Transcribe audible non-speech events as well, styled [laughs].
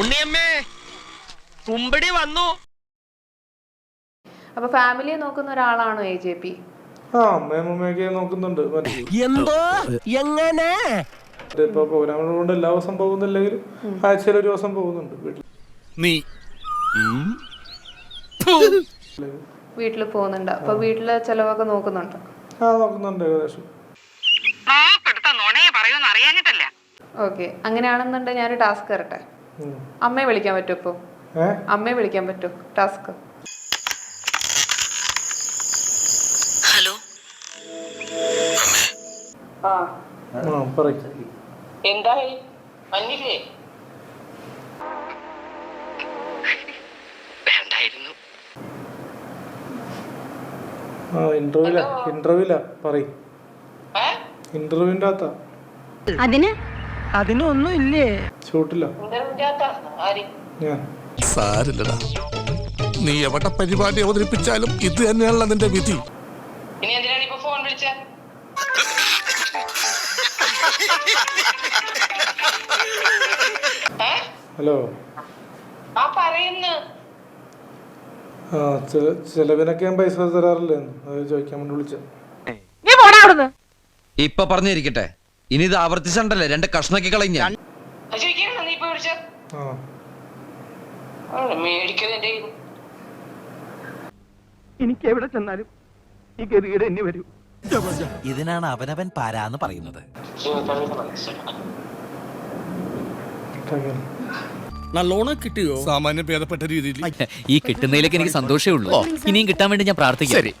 ഉണ്ണിയമ്മേ കുമ്പടി വന്നു. അപ്പൊ ഫാമിലിയെ നോക്കുന്ന ഒരാളാണോ എ ജെ പി ആ അമ്മയും അമ്മയൊക്കെ നോക്കുന്നുണ്ട്. എന്തോ? എങ്ങനെ? ഇപ്പൊ പ്രോഗ്രാമുകൾ കൊണ്ട് എല്ലാ ദിവസം പോകുന്നില്ലെങ്കിലും ആഴ്ചയിൽ ഒരു ദിവസം പോകുന്നുണ്ട് വീട്ടിൽ. നീ വീട്ടിൽ പോകുന്നുണ്ട്. അപ്പൊ വീട്ടിലെ ചെലവൊക്കെ നോക്കുന്നുണ്ട്. ആ നോക്കുന്നുണ്ട് ഏകദേശം. ഓക്കെ അങ്ങനെയാണെന്നുണ്ടെങ്കിൽ ഞാനൊരു ടാസ്ക് തരട്ടെ. അമ്മയെ വിളിക്കാൻ പറ്റുമോ ഇപ്പോൾ അമ്മയെ വിളിക്കാൻ പറ്റുമോ? ടാസ്ക്. ഹലോ? എന്തായി? മഞ്ഞില്ലേ? വേണ്ടായിരുന്നു. ആ ഇന്റർവ്യൂല ഇന്റർവ്യൂല പറയും. ഏ? ഇന്റർവ്യൂവിന്റെ അകത്താ. അതിന്? അതിനൊന്നും ഇല്ലേ ഷൂട്ടില്ല സാരില്ലടാ. നീ എവിടെ പരിപാടി അവതരിപ്പിച്ചാലും ഇത് തന്നെയാണല്ലോ നിന്റെ വിധി. ഇനി എന്തിനാണ് ഇപ്പൊ ഫോൺ വിളിച്ച? [laughs] ഹലോ. ആ പറയുന്നു. ആ ചെല- ചെലവിനൊക്കെ ഞാൻ പൈസ തരാറില്ലേ? ചോദിക്കാൻ വേണ്ടി വിളിച്ച. ഇപ്പൊ പറഞ്ഞിരിക്കട്ടെ. ഇനി ഇത് ആവർത്തിച്ചണ്ടല്ലേ? രണ്ട് കഷ്ണക്കി കളഞ്ഞ. എനിക്ക് എവിടെ ചെന്നാലും ഈ ഗതികേട് എന്നെ വരൂ. ഇതിനാണ് അവനവൻ പാരാന്ന് പറയുന്നത്. നല്ലോണം കിട്ടിയോ? സാമാന്യം ഭേദപ്പെട്ട രീതിയിൽ. ഈ കിട്ടുന്നതിലേക്ക് എനിക്ക് സന്തോഷമേ ഉള്ളൂ. ഇനിയും കിട്ടാൻ വേണ്ടി ഞാൻ പ്രാർത്ഥിക്കാം.